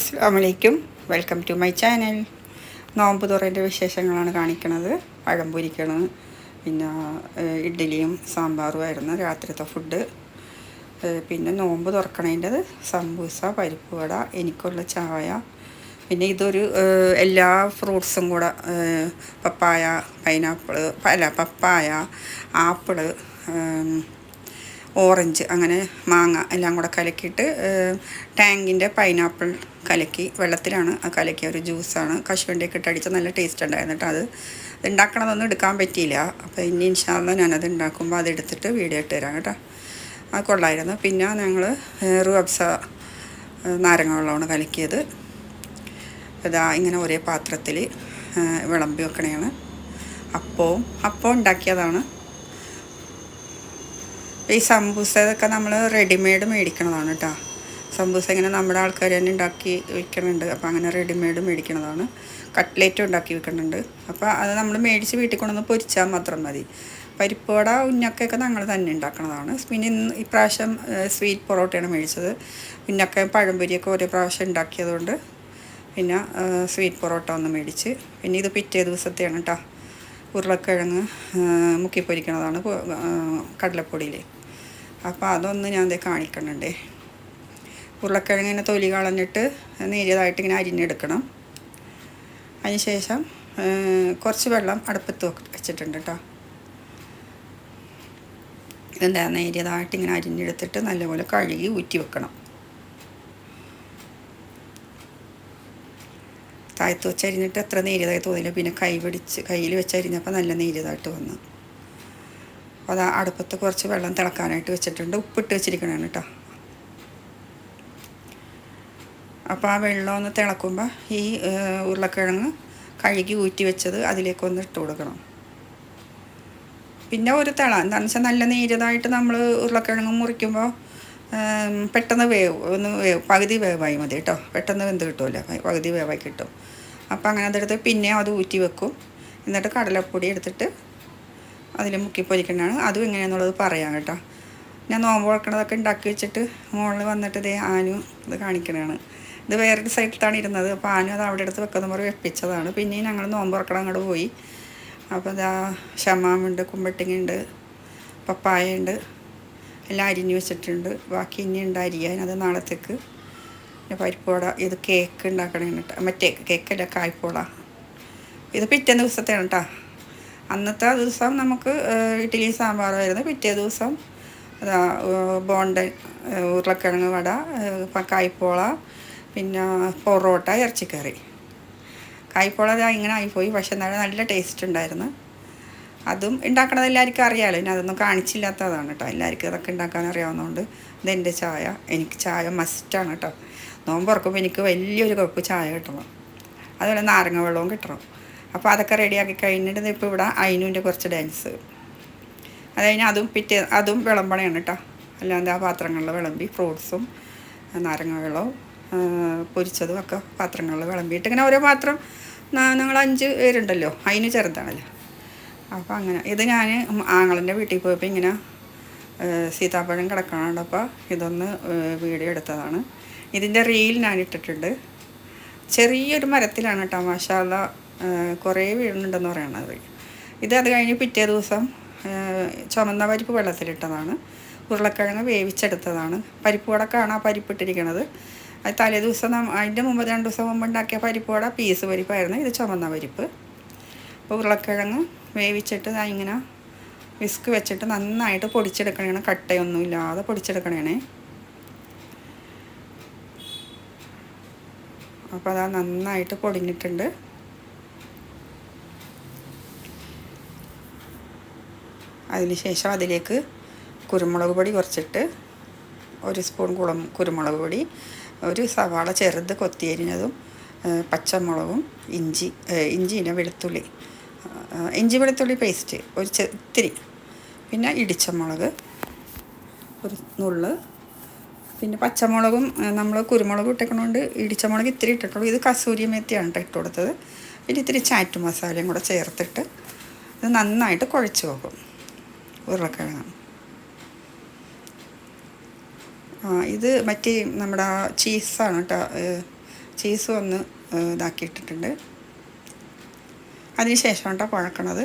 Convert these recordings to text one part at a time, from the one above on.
അസ്സാം വലൈക്കും welcome to my channel. നോമ്പ് തുറന്റെ വിശേഷങ്ങളാണ് കാണിക്കുന്നത് പഴം പൊരിക്കണം. പിന്നെ ഇഡ്ഡലിയും സാമ്പാറും ആയിരുന്നു രാത്രിത്തെ ഫുഡ്. പിന്നെ നോമ്പ് തുറക്കണതിന്റെത് സമ്പൂസ പരിപ്പ് വട എനിക്കുള്ള ചായ. പിന്നെ ഇതൊരു എല്ലാ ഫ്രൂട്ട്സും കൂടെ പപ്പായ പൈനാപ്പിൾ അല്ല പപ്പായ ആപ്പിൾ ഓറഞ്ച് അങ്ങനെ മാങ്ങ എല്ലാം കൂടെ കലക്കിയിട്ട് ടാങ്കിന്റെ പൈനാപ്പിൾ കലക്കി വെള്ളത്തിലാണ് ആ കലക്കിയ ഒരു ജ്യൂസാണ്. കശുവണ്ടിയൊക്കെ ഇട്ട് അടിച്ച് നല്ല ടേസ്റ്റ് ഉണ്ടായിരുന്നു കേട്ടോ അത്. ഉണ്ടാക്കണതൊന്നും എടുക്കാൻ പറ്റിയില്ല. അപ്പോൾ ഇനി ഇൻഷാല്ല ഞാനത് ഉണ്ടാക്കുമ്പോൾ അതെടുത്തിട്ട് വീഡിയോ ഇട്ട് തരാം കേട്ടോ. അത് കൊള്ളായിരുന്നു. പിന്നെ ഞങ്ങൾ റുഅബ്സ നാരങ്ങ വെള്ളമാണ് കലക്കിയത്. ഇതാ ഇങ്ങനെ ഒരേ പാത്രത്തിൽ വിളമ്പി വെക്കണയാണ് അപ്പവും അപ്പം ഉണ്ടാക്കിയതാണ് ഈ സമ്പൂസ ഇതൊക്കെ നമ്മൾ റെഡിമെയ്ഡ് മേടിക്കണതാണ് കേട്ടോ സമ്പൂസ ഇങ്ങനെ നമ്മുടെ ആൾക്കാർ തന്നെ ഉണ്ടാക്കി വിൽക്കുന്നുണ്ട് അപ്പോൾ അങ്ങനെ റെഡിമെയ്ഡ് മേടിക്കണതാണ്. കട്ട്ലേറ്റ് ഉണ്ടാക്കി വിൽക്കുന്നുണ്ട് അപ്പോൾ അത് നമ്മൾ മേടിച്ച് വീട്ടിൽ കൊണ്ടുവന്ന് പൊരിച്ചാൽ മാത്രം മതി. പരിപ്പുവട ഉന്നക്കയൊക്കെ ഞങ്ങൾ തന്നെ ഉണ്ടാക്കണതാണ്. പിന്നെ ഇന്ന് ഇപ്രാവശ്യം സ്വീറ്റ് പൊറോട്ടയാണ് മേടിച്ചത്. ഉന്നക്കയും പഴംപൊരിയൊക്കെ ഒരേ പ്രാവശ്യം ഉണ്ടാക്കിയതുകൊണ്ട് പിന്നെ സ്വീറ്റ് പൊറോട്ട ഒന്ന് മേടിച്ച്. പിന്നെ ഇത് പിറ്റേ ദിവസത്തെയാണ് കേട്ടോ ഉരുളക്കിഴങ്ങ് മുക്കി കടലപ്പൊടിയിൽ അപ്പോൾ അതൊന്ന് ഞാൻ ദേ കാണിക്കണുണ്ടേ. ഉരുളക്കിഴങ്ങിനെ തൊലി കളഞ്ഞിട്ട് നേരിയതായിട്ട് ഇങ്ങനെ അരിഞ്ഞെടുക്കണം അതിന് ശേഷം കുറച്ച് വെള്ളം അടുപ്പത്ത് വെച്ചിട്ടുണ്ട് കേട്ടോ ഇതെന്താ നേരിയതായിട്ട് ഇങ്ങനെ അരിഞ്ഞെടുത്തിട്ട് നല്ലപോലെ കഴുകി ഊറ്റി വെക്കണം. താഴ്ത്ത് വെച്ചരിഞ്ഞിട്ട് അത്ര നേരിയതായി തോന്നില്ല പിന്നെ കൈ പിടിച്ച് കയ്യിൽ വെച്ചരിഞ്ഞപ്പോൾ നല്ല നേരിയതായിട്ട് വന്നു. അപ്പോൾ അത് അടുപ്പത്ത് കുറച്ച് വെള്ളം തിളക്കാനായിട്ട് വെച്ചിട്ടുണ്ട്. ഉപ്പിട്ട് വെച്ചിരിക്കണതാണ് കേട്ടോ അപ്പോൾ ആ വെള്ളം ഒന്ന് തിളക്കുമ്പോൾ ഈ ഉരുളക്കിഴങ്ങ് കഴുകി ഊറ്റി വെച്ചത് അതിലേക്കൊന്ന് ഇട്ട് കൊടുക്കണം. പിന്നെ ഒരു തിള എന്താണെന്ന് വെച്ചാൽ നല്ല നീരതായിട്ട് നമ്മൾ ഉരുളക്കിഴങ്ങ് മുറിക്കുമ്പോൾ പെട്ടെന്ന് വേവ് ഒന്ന് വേവ് പകുതി വേവായി മതി കേട്ടോ പെട്ടെന്ന് വെന്ത് കിട്ടുമല്ലോ പകുതി വേവായി കിട്ടും. അപ്പോൾ അങ്ങനെ അതെടുത്ത് പിന്നെ അത് ഊറ്റി വെക്കും. എന്നിട്ട് കടലപ്പൊടി എടുത്തിട്ട് അതിൽ മുക്കി അതും എങ്ങനെയാണെന്നുള്ളത് പറയാം കേട്ടോ. ഞാൻ നോമ്പ് വളക്കണതൊക്കെ ഉണ്ടാക്കി വെച്ചിട്ട് മുകളിൽ വന്നിട്ട് ഇതേ ആനു ഇത് കാണിക്കണതാണ്. ഇത് വേറൊരു സൈഡിലാണ് ഇരുന്നത്. അപ്പോൾ ആനു അത് അവിടെ എടുത്ത് വെക്കുന്ന പോലെ വെപ്പിച്ചതാണ്. പിന്നെയും ഞങ്ങൾ നോമ്പ് തുറക്കണം അങ്ങോട്ട് പോയി. അപ്പോൾ ഇതാ ഷമാമുണ്ട് കുമ്പട്ടിങ്ങുണ്ട് പപ്പായ ഉണ്ട് എല്ലാം അരിഞ്ഞ് വെച്ചിട്ടുണ്ട്. ബാക്കി ഇനി ഉണ്ട് അരിയാൻ അത് നാളത്തേക്ക് പിന്നെ പരിപ്പോട ഇത് കേക്ക് ഉണ്ടാക്കണം കേട്ടോ. മറ്റേ കേക്കല്ല കായ്പോള. ഇത് പിറ്റേ ദിവസത്തെയാണ് കേട്ടോ. അന്നത്തെ ദിവസം നമുക്ക് ഇഡ്ഡലി സാമ്പാറായിരുന്നു പിറ്റേ ദിവസം അതാ ഏഹ്, ബോണ്ടൻ ഉരുളക്കിഴങ്ങ് വട കായ്പോള പിന്നെ പൊറോട്ട ഇറച്ചിക്കറി. കായ്പോള ഇങ്ങനെ ആയിപ്പോയി. പക്ഷെ എന്നാലും നല്ല ടേസ്റ്റ് ഉണ്ടായിരുന്നു. അതും ഉണ്ടാക്കണത് എല്ലാവർക്കും അറിയാമല്ലോ ഇനി അതൊന്നും കാണിച്ചില്ലാത്തതാണ് കേട്ടോ എല്ലാവർക്കും ഇതൊക്കെ ഉണ്ടാക്കാൻ അറിയാവുന്നതുകൊണ്ട് ഇതെന്റെ ചായ. എനിക്ക് ചായ മസ്റ്റാണ് കേട്ടോ നോമ്പ് തുറക്കുമ്പോൾ എനിക്ക് വലിയൊരു കപ്പ് ചായ കിട്ടണം. അതുപോലെ നാരങ്ങ വെള്ളവും കിട്ടണം. അപ്പോൾ അതൊക്കെ റെഡിയാക്കി കഴിഞ്ഞിട്ട് ഇപ്പോൾ ഇവിടെ അയിനുവിന്റെ കുറച്ച് ഡാൻസ് അത് കഴിഞ്ഞാൽ അതും പിറ്റേ അതും വിളമ്പണയാണ് കേട്ടോ അല്ലാതെ ആ പാത്രങ്ങളിൽ വിളമ്പി ഫ്രൂട്ട്സും നാരങ്ങ വെള്ളവും പൊരിച്ചതും ഒക്കെ പാത്രങ്ങളിൽ വിളമ്പിയിട്ട് ഇങ്ങനെ ഓരോ പാത്രം ഞങ്ങൾ അഞ്ച് പേരുണ്ടല്ലോ അതിന് ചെറുതാണല്ലോ. അപ്പോൾ അങ്ങനെ ഇത് ഞാൻ ആങ്ങളന്റെ വീട്ടിൽ പോയപ്പോൾ ഇങ്ങനെ സീതാപ്പഴം കിടക്കണപ്പോൾ ഇതൊന്ന് വീഡിയോ എടുത്തതാണ്. ഇതിന്റെ റീൽ ഞാൻ ഇട്ടിട്ടുണ്ട്. ചെറിയൊരു മരത്തിലാണ് കേട്ടോ മാഷാല്ല കുറേ വീഴുന്നുണ്ടെന്ന് പറയണത് ഇത് അത് കഴിഞ്ഞ് പിറ്റേ ദിവസം ചുമന്ന പരിപ്പ് വെള്ളത്തിലിട്ടതാണ്. ഉരുളക്കിഴങ്ങ് വേവിച്ചെടുത്തതാണ്. പരിപ്പ് വടക്കാണ് ആ ഇട്ടിരിക്കുന്നത് അത് തലേ ദിവസം അതിന്റെ മുമ്പ് രണ്ട് ദിവസം മുമ്പ് ഉണ്ടാക്കിയ പരിപ്പ് വട പീസ് പരിപ്പായിരുന്നു. ഇത് ചുമന്ന പരിപ്പ്. അപ്പോൾ ഉരുളക്കിഴങ്ങ് വേവിച്ചിട്ട് ഇങ്ങനെ വിസ്ക് വെച്ചിട്ട് നന്നായിട്ട് പൊടിച്ചെടുക്കണേണ്. കട്ടയൊന്നും ഇല്ലാതെ പൊടിച്ചെടുക്കണേണേ. അപ്പോൾ അതാ നന്നായിട്ട് പൊടിഞ്ഞിട്ടുണ്ട്. അതിന് ശേഷം അതിലേക്ക് കുരുമുളക് പൊടി കുറച്ചിട്ട് ഒരു സ്പൂൺ കുളം കുരുമുളക് പൊടി ഒരു സവാള ചെറുത് കൊത്തിയരിഞ്ഞതും പച്ചമുളകും ഇഞ്ചി ഇഞ്ചി ഇഞ്ചിയില്ല വെളുത്തുള്ളി ഇഞ്ചി വെളുത്തുള്ളി പേസ്റ്റ് ഒരു ചെത്തിരി പിന്നെ ഇടിച്ചമുളക് ഒരു നുള്ള്. പിന്നെ പച്ചമുളകും നമ്മൾ കുരുമുളക് ഇട്ടേക്കണോണ്ട് ഇടിച്ചമുളക് ഇത്തിരി ഇട്ടിട്ടുള്ളൂ. ഇത് കസൂരി മെത്തിയാണ് ഇട്ട് കൊടുത്തത് പിന്നെ ഇത്തിരി ചാറ്റ് മസാലയും കൂടെ ചേർത്തിട്ട് ഇത് നന്നായിട്ട് കുഴച്ച് വെക്കും ഉരുളക്കിഴങ്ങ് ആ ഇത് മറ്റേ നമ്മുടെ ചീസാണ് കേട്ടോ ചീസ് ഒന്ന് ഇതാക്കിയിട്ടിട്ടുണ്ട്. അതിന് ശേഷം കേട്ടോ കുഴക്കണത്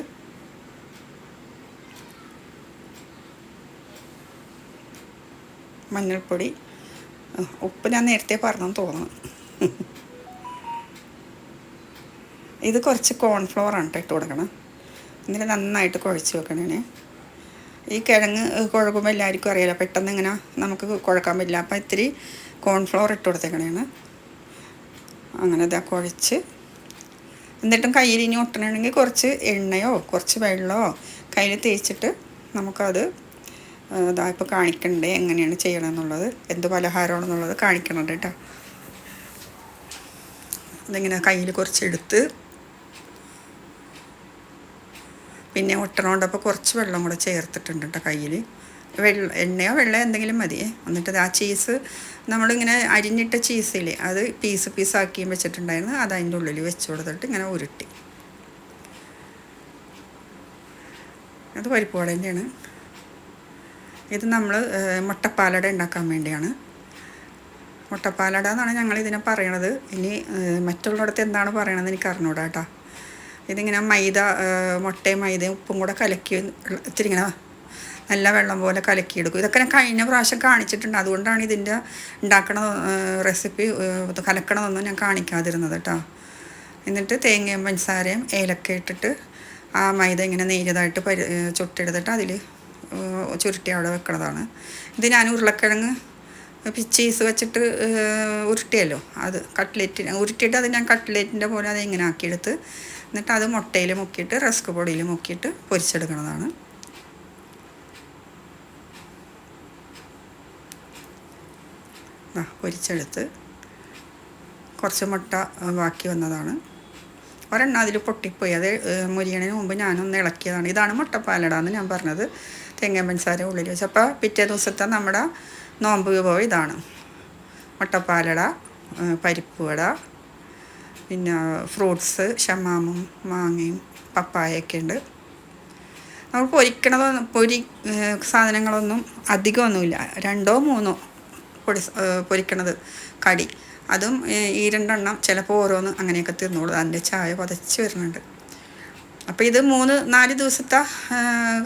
മഞ്ഞൾപ്പൊടി ഉപ്പ് ഞാൻ നേരത്തെ പറഞ്ഞെന്ന് തോന്നുന്നു. ഇത് കുറച്ച് കോൺഫ്ലോർ ആണ് കേട്ടോ ഇട്ട് കൊടുക്കണം. എന്നിട്ട് നന്നായിട്ട് കുഴച്ച് വെക്കണേ. ഈ കിഴങ്ങ് കുഴക്കുമ്പോൾ എല്ലാവർക്കും അറിയാലോ പെട്ടെന്ന് ഇങ്ങനെ നമുക്ക് കുഴക്കാൻ പറ്റില്ല. അപ്പോൾ ഇത്തിരി കോൺഫ്ലോർ ഇട്ട് കൊടുത്തേക്കണേണ്. അങ്ങനെ ഇതാ കുഴച്ച്. എന്നിട്ടും കയ്യിൽ ഇനി ഒട്ടണമെങ്കിൽ കുറച്ച് എണ്ണയോ കുറച്ച് വെള്ളമോ കയ്യിൽ തേച്ചിട്ട് നമുക്കത് ഇതാ ഇപ്പോൾ കാണിക്കണ്ടേ എങ്ങനെയാണ് ചെയ്യണമെന്നുള്ളത് എന്ത് പലഹാരമാണെന്നുള്ളത് കാണിക്കണം കേട്ടോ. അതിങ്ങനെ കയ്യിൽ കുറച്ച് എടുത്ത് പിന്നെ ഒട്ടണോണ്ടപ്പോൾ കുറച്ച് വെള്ളം കൂടെ ചേർത്തിട്ടുണ്ട് കേട്ടോ കയ്യിൽ വെള്ള എണ്ണയോ വെള്ളയോ എന്തെങ്കിലും മതിയേ എന്നിട്ട് ആ ചീസ് നമ്മളിങ്ങനെ അരിഞ്ഞിട്ട ചീസില്ലേ അത് പീസ് പീസാക്കിയും വെച്ചിട്ടുണ്ടായിരുന്നു. അത് അതിന്റെ ഉള്ളിൽ വെച്ച് കൊടുത്തിട്ട് ഇങ്ങനെ ഉരുട്ടി. അത് പരിപ്പ് തന്നെയാണ്. ഇത് നമ്മൾ മുട്ടപ്പാലട ഉണ്ടാക്കാൻ വേണ്ടിയാണ്. മുട്ടപ്പാലട എന്നാണ് ഞങ്ങൾ ഇതിനെ പറയണത്. ഇനി മറ്റുള്ളിടത്ത് എന്താണ് പറയണത് എനിക്ക് അറിഞ്ഞൂടാ കേട്ടോ. ഇതിങ്ങനെ മൈദ മുട്ടയും മൈദയും ഉപ്പും കൂടെ കലക്കി ഇത്തിരി ഇങ്ങനെ നല്ല വെള്ളം പോലെ കലക്കിയെടുക്കും ഇതൊക്കെ ഞാൻ കഴിഞ്ഞ പ്രാവശ്യം കാണിച്ചിട്ടുണ്ട്. അതുകൊണ്ടാണ് ഇതിന്റെ ഉണ്ടാക്കണ റെസിപ്പി കലക്കണതൊന്നും ഞാൻ കാണിക്കാതിരുന്നത് കേട്ടോ. എന്നിട്ട് തേങ്ങയും പഞ്ചസാരയും ഏലക്ക ഇട്ടിട്ട് ആ മൈദ ഇങ്ങനെ നേരിയതായിട്ട് പരി ചുട്ടെടുത്തിട്ട് അതിൽ ചുരുട്ടി അവിടെ വെക്കണതാണ്. ഇത് ഞാൻ ഉരുളക്കിഴങ്ങ് ചീസ് വെച്ചിട്ട് ഉരുട്ടിയല്ലോ. അത് കട്ട്ലേറ്റ് ഉരുട്ടിയിട്ട് അത് ഞാൻ കട്ട്ലേറ്റിന്റെ പോലെ അത് ഇങ്ങനെ ആക്കിയെടുത്ത് എന്നിട്ട് അത് മുട്ടയിൽ മുക്കിയിട്ട് റസ്ക് പൊടിയിൽ മുക്കിയിട്ട് പൊരിച്ചെടുക്കുന്നതാണ് പൊരിച്ചെടുത്ത് കുറച്ച് മുട്ട ബാക്കി വന്നതാണ്. ഒരെണ്ണം അതിൽ പൊട്ടിപ്പോയി. അത് മുരിയണിന് മുമ്പ് ഞാനൊന്ന് ഇളക്കിയതാണ്. ഇതാണ് മുട്ടപ്പാലട എന്ന് ഞാൻ പറഞ്ഞത്. തേങ്ങ പഞ്ചസാര ഉള്ളിൽ വെച്ച്. അപ്പോൾ പിറ്റേ ദിവസത്തെ നമ്മുടെ നോമ്പ് വിഭവം ഇതാണ്. മുട്ടപ്പാലട പരിപ്പ് വട പിന്നെ ഫ്രൂട്ട്സ് ഷമാമും മാങ്ങയും പപ്പായൊക്കെ ഉണ്ട്. നമ്മൾ പൊരിക്കണതൊന്നും പൊരി സാധനങ്ങളൊന്നും അധികമൊന്നുമില്ല. രണ്ടോ മൂന്നോ പൊടി പൊരിക്കണത് കടി. അതും ഈ രണ്ടെണ്ണം ചിലപ്പോൾ ഓരോന്ന് അങ്ങനെയൊക്കെ തീർന്നോളൂ അതിന്റെ ചായ പതച്ച് വരുന്നുണ്ട്. അപ്പോൾ ഇത് മൂന്ന് നാല് ദിവസത്തെ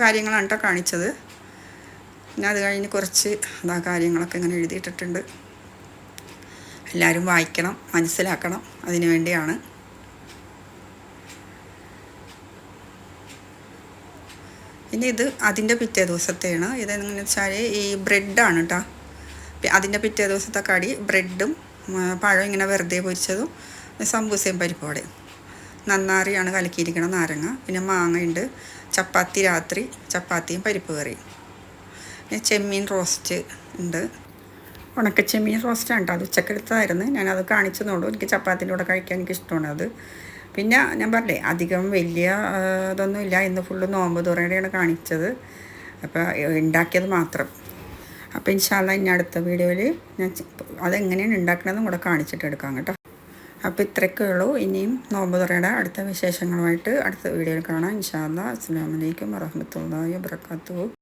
കാര്യങ്ങളാണ് കേട്ടോ കാണിച്ചത്. പിന്നെ അത് കഴിഞ്ഞ് കുറച്ച് അതാ കാര്യങ്ങളൊക്കെ ഇങ്ങനെ എഴുതിയിട്ടിട്ടുണ്ട്. എല്ലാവരും വായിക്കണം മനസ്സിലാക്കണം അതിനു വേണ്ടിയാണ്. ഇനി ഇത് അതിന്റെ പിറ്റേ ദിവസത്തെയാണ്. ഇതെങ്ങനെ വെച്ചാൽ ഈ ബ്രെഡാണ് കേട്ടോ അതിന്റെ പിറ്റേ ദിവസത്തെ കടി ബ്രെഡും പഴം ഇങ്ങനെ വെറുതെ പൊരിച്ചതും സമ്പൂസയും പരിപ്പോടെയും നന്നാറിയാണ് കലക്കിയിരിക്കണം നാരങ്ങ. പിന്നെ മാങ്ങയുണ്ട്. ചപ്പാത്തി രാത്രി ചപ്പാത്തിയും പരിപ്പ് കറിയും ചെമ്മീൻ റോസ്റ്റ് ഉണ്ട്. ഉണക്ക ചെമ്മീൻ റോസ്റ്റാണ് കേട്ടോ അത് ഉച്ചക്കെടുത്തതായിരുന്നു ഞാനത് കാണിച്ചെന്നുള്ളൂ എനിക്ക് ചപ്പാത്തിന്റെ കൂടെ കഴിക്കാൻ എനിക്ക് ഇഷ്ടമാണ് അത്. പിന്നെ ഞാൻ പറഞ്ഞേ അധികം വലിയ ഇതൊന്നും ഇല്ല. ഇന്ന് ഫുള്ള് നോമ്പ് തുറയുടെയാണ് കാണിച്ചത്. അപ്പോൾ ഉണ്ടാക്കിയത് മാത്രം. അപ്പോൾ ഇൻഷാല്ല ഇനി അടുത്ത വീഡിയോയിൽ ഞാൻ അതെങ്ങനെയാണ് ഉണ്ടാക്കണതെന്നും കൂടെ കാണിച്ചിട്ട് എടുക്കാം കേട്ടോ. അപ്പോൾ ഇത്രയൊക്കെ ഉള്ളൂ. ഇനിയും നോമ്പ് തുറയുടെ അടുത്ത വിശേഷങ്ങളുമായിട്ട് അടുത്ത വീഡിയോയിൽ കാണാം. ഇൻഷാല്ല അസ്സാം വലൈക്കും വറഹമത്തല്ലാ വാബർക്കാത്തു